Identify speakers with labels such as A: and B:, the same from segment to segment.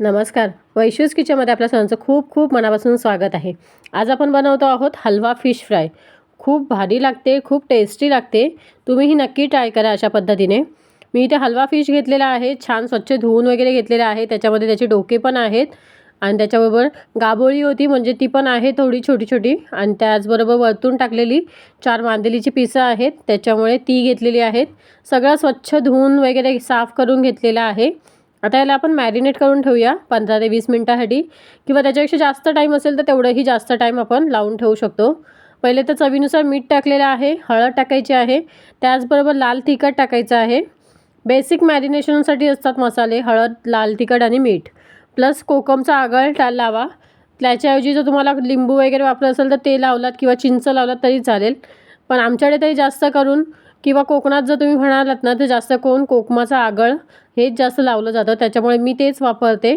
A: नमस्कार. वैशूज किचनमध्ये आपल्या सर्वांचं खूप खूप मनापासून स्वागत आहे. आज आपण बनवतो आहोत हलवा फिश फ्राय. खूप भारी लागते खूप टेस्टी लागते. तुम्हीही नक्की ट्राय करा अशा पद्धतीने. मी इथे हलवा फिश घेतलेला आहे छान स्वच्छ धुवून वगैरे घेतलेला आहे. त्याच्यामध्ये त्याचे डोके पण आहेत आणि त्याच्याबरोबर गाबोळी होती म्हणजे ती पण आहे थोडी छोटी छोटी. आणि त्याचबरोबर वरतून टाकलेली चार मांदेलीची पिसं आहेत. त्याच्यामुळे ती घेतलेली आहेत. सगळं स्वच्छ धुवून वगैरे साफ करून घेतलेलं आहे. आता याला आपण मॅरिनेट करून ठेवूया पंधरा ते वीस मिनटासाठी. किंवा त्याच्यापेक्षा जास्त टाईम असेल तर तेवढंही जास्त टाईम आपण लावून ठेवू शकतो. पहिले तर चवीनुसार मीठ टाकलेलं आहे हळद टाकायची आहे त्याचबरोबर लाल तिखट टाकायचं आहे. बेसिक मॅरिनेशनसाठी असतात मसाले हळद लाल तिखट आणि मीठ. प्लस कोकमचा आगळ टा लावा. त्याच्याऐवजी जर तुम्हाला लिंबू वगैरे वापरत असेल तर ते लावलात किंवा चिंच लावलात तरी चालेल. पण आमच्याकडे तरी जास्त करून किंवा कोकणात जर तुम्ही म्हणालात ना तर जास्त करून कोकमाचा आगळ हेच जास्त लावलं जातं. त्याच्यामुळे मी तेच वापरते.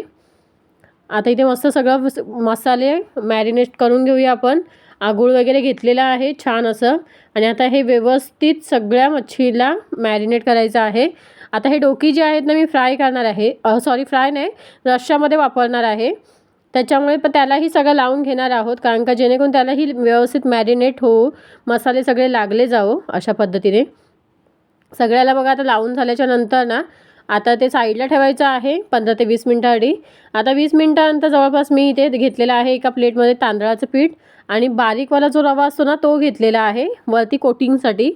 A: आता इथे मस्त सगळं मसाले मॅरिनेट करून घेऊया आपण. आगूळ वगैरे घेतलेला आहे छान असं. आणि आता हे व्यवस्थित सगळ्या मच्छीला मॅरिनेट करायचं आहे. आता हे डोकी जे आहेत ना मी फ्राय करणार आहे. सॉरी फ्राय नाही रश्श्यामध्ये वापरणार आहे. त्याच्यामुळे पण त्यालाही सगळं लावून घेणार आहोत कारण का जेणेकरून त्यालाही व्यवस्थित मॅरिनेट होऊ मसाले सगळे लागले जाओ अशा पद्धतीने. सगळ्याला बघा आता लावून झाल्याच्यानंतर ना आता ते साईडला ठेवायचं आहे पंधरा ते वीस मिनटाआधी आता वीस मिनटानंतर जवळपास मी इथे घेतलेलं आहे एका प्लेटमध्ये तांदळाचं पीठ आणि बारीकवाला जो रवा असतो ना तो घेतलेला आहे वरती कोटिंगसाठी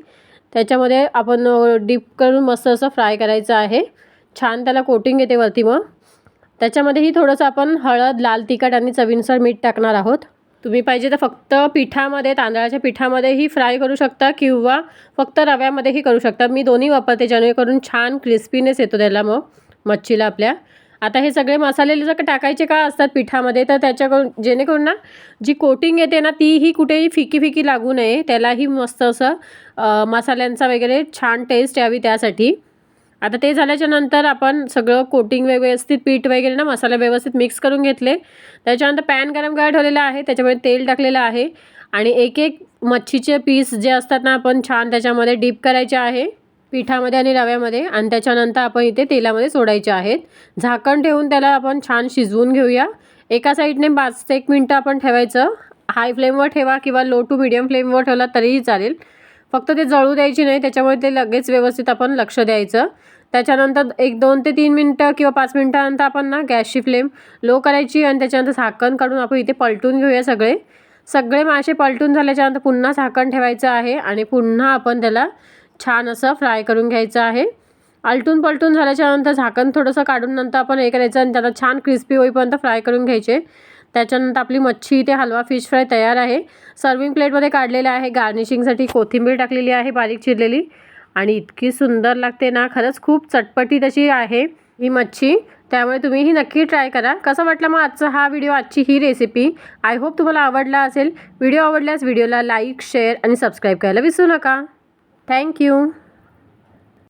A: त्याच्यामध्ये आपण डीप करून मस्त असं फ्राय करायचं आहे. छान त्याला कोटिंग येते वरती मग. त्याच्यामध्येही थोडंसं आपण हळद लाल तिखट आणि चवीनुसार मीठ टाकणार आहोत. तुम्ही पाहिजे तर फक्त पिठामध्ये तांदळाच्या पिठामध्येही फ्राय करू शकता किंवा फक्त रव्यामध्येही करू शकता. मी दोन्ही वापरते जेणेकरून छान क्रिस्पीनेस येतो त्याला मग मच्छीला आपल्या. आता हे सगळे मसाले जर टाकायचे का असतात पिठामध्ये तर त्याच्याकडून जेणेकरून ना जी कोटिंग येते ना तीही कुठेही फिकी फिकी लागू नये. त्यालाही मस्त असं मसाल्यांचा वगैरे छान टेस्ट यावी त्यासाठी. आता ते झाल्याच्यानंतर आपण सगळं कोटिंग व्यवस्थित पीठ वगैरे ना मसाला व्यवस्थित मिक्स करून घेतले. त्याच्यानंतर पॅन गरम करायला ठेवलेला आहे त्याच्यामध्ये तेल टाकलेलं आहे. आणि एक एक मच्छीचे पीस जे असतात ना आपण छान त्याच्यामध्ये डीप करायचे आहे पिठामध्ये आणि रव्यामध्ये. आणि त्याच्यानंतर आपण इथे तेलामध्ये सोडायचे आहेत. झाकण ठेवून त्याला आपण छान शिजवून घेऊया. एका साईडने पाच ते एक मिनटं आपण ठेवायचं. हाय फ्लेमवर ठेवा किंवा लो टू मिडियम फ्लेमवर ठेवला तरीही चालेल. फक्त ते जळू द्यायची नाही त्याच्यामुळे ते लगेच व्यवस्थित आपण लक्ष द्यायचं. त्याच्यानंतर एक दोन ते तीन मिनटं किंवा पाच मिनटानंतर आपण ना गॅसची फ्लेम लो करायची आणि त्याच्यानंतर झाकण काढून आपण इथे पलटून घेऊया सगळे. सगळे मासे पलटून झाल्याच्यानंतर पुन्हा झाकण ठेवायचं आहे आणि पुन्हा आपण त्याला छान असं फ्राय करून घ्यायचं आहे. आलटून पलटून झाल्याच्यानंतर झाकण थोडंसं काढून नंतर आपण हे करायचं आणि त्याला छान क्रिस्पी होईपर्यंत फ्राय करून घ्यायचे. त्याच्यानंतर आपली मच्छी ते हलवा फिश फ्राय तयार आहे. सर्विंग प्लेटमध्ये काढलेलं आहे. गार्निशिंगसाठी कोथिंबीर टाकलेली आहे बारीक चिरलेली. आणि इतकी सुंदर लागते ना खरंच खूप चटपटी तशी आहे ही मच्छी. त्यामुळे तुम्ही ही नक्की ट्राय करा. कसं वाटलं मग आजचा हा व्हिडिओ आजची ही रेसिपी आय होप तुम्हाला आवडला असेल. व्हिडिओ आवडल्यास व्हिडिओला लाईक शेअर आणि सबस्क्राईब करायला विसरू नका. थँक्यू